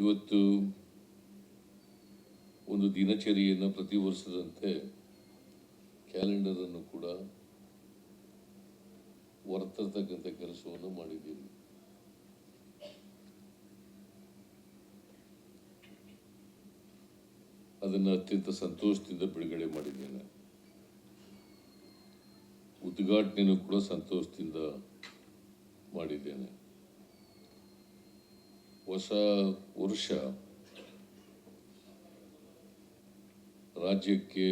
ಇವತ್ತು ಒಂದು ದಿನಚರಿಯನ್ನು ಪ್ರತಿ ವರ್ಷದಂತೆ ಕ್ಯಾಲೆಂಡರನ್ನು ಕೂಡ ಹೊರತರ್ತಕ್ಕಂಥ ಕೆಲಸವನ್ನು ಮಾಡಿದ್ದೀವಿ. ಅದನ್ನು ಅತ್ಯಂತ ಸಂತೋಷದಿಂದ ಬಿಡುಗಡೆ ಮಾಡಿದ್ದೇನೆ. ಉದ್ಘಾಟನೆಯೂ ಕೂಡ ಸಂತೋಷದಿಂದ ಮಾಡಿದ್ದೇನೆ. ಹೊಸ ವರ್ಷ ರಾಜ್ಯಕ್ಕೆ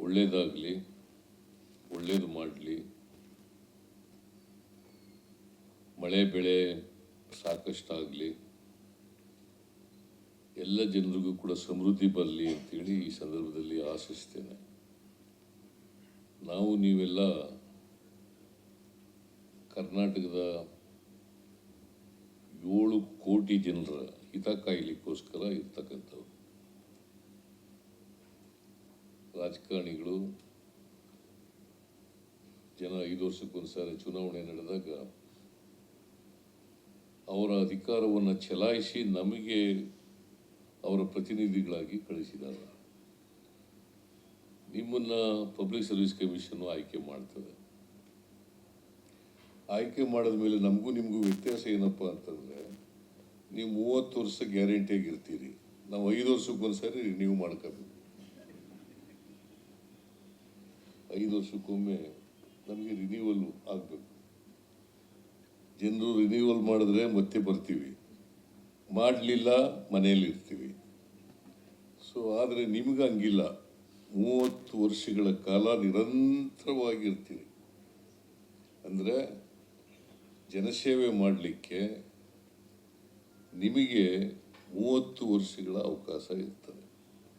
ಒಳ್ಳೆಯದಾಗಲಿ ಒಳ್ಳೇದು ಮಾಡಲಿ. ಮಳೆ ಬೆಳೆ ಸಾಕಷ್ಟಾಗಲಿ. ಎಲ್ಲ ಜನರಿಗೂ ಕೂಡ ಸಮೃದ್ಧಿ ಬರಲಿ ಅಂತೇಳಿ ಈ ಸಂದರ್ಭದಲ್ಲಿ ಆಶಿಸ್ತೇನೆ. ನಾವು ನೀವೆಲ್ಲ ಕರ್ನಾಟಕದ ಏಳು ಕೋಟಿ ಜನರ ಹಿತ ಕಾಯಲಿಕ್ಕೋಸ್ಕರ ಇರ್ತಕ್ಕಂಥವ್ರು. ರಾಜಕಾರಣಿಗಳು ಜನ ಐದು ವರ್ಷಕ್ಕೊಂದ್ಸಾರಿ ಚುನಾವಣೆ ನಡೆದಾಗ ಅವರ ಅಧಿಕಾರವನ್ನು ಚಲಾಯಿಸಿ ನಮಗೆ ಅವರ ಪ್ರತಿನಿಧಿಗಳಾಗಿ ಕಳಿಸಿದ್ದಾರೆ. ನಿಮ್ಮನ್ನ ಪಬ್ಲಿಕ್ ಸರ್ವಿಸ್ ಕಮಿಷನ್ ಆಯ್ಕೆ ಮಾಡ್ತದೆ. ಆಯ್ಕೆ ಮಾಡಿದ ಮೇಲೆ ನಮಗೂ ನಿಮಗೂ ವ್ಯತ್ಯಾಸ ಏನಪ್ಪ ಅಂತಂದ್ರೆ ನೀವು ಮೂವತ್ತು ವರ್ಷ ಗ್ಯಾರಂಟಿಯಾಗಿ ಇರ್ತೀರಿ ನಾವು ಐದು ವರ್ಷಕ್ಕೊಂದ್ಸರಿ ರಿನ್ಯೂ ಮಾಡ್ಕೋಬೇಕು. ಐದು ವರ್ಷಕ್ಕೊಮ್ಮೆ ನಮಗೆ ರಿನ್ಯೂವಲ್ ಆಗಬೇಕು. ಜನರು ರಿನ್ಯೂವಲ್ ಮಾಡಿದ್ರೆ ಮತ್ತೆ ಬರ್ತೀವಿ. ಮಾಡಲಿಲ್ಲ ಮನೆಯಲ್ಲಿ ಇರ್ತೀವಿ ಸೊ ಆದರೆ ನಿಮ್ಗೆ ಹಂಗಿಲ್ಲ. ಮೂವತ್ತು ವರ್ಷಗಳ ಕಾಲ ನಿರಂತರವಾಗಿರ್ತೀರಿ. ಅಂದರೆ ಜನಸೇವೆ ಮಾಡಲಿಕ್ಕೆ ನಿಮಗೆ ಮೂವತ್ತು ವರ್ಷಗಳ ಅವಕಾಶ ಇರ್ತದೆ.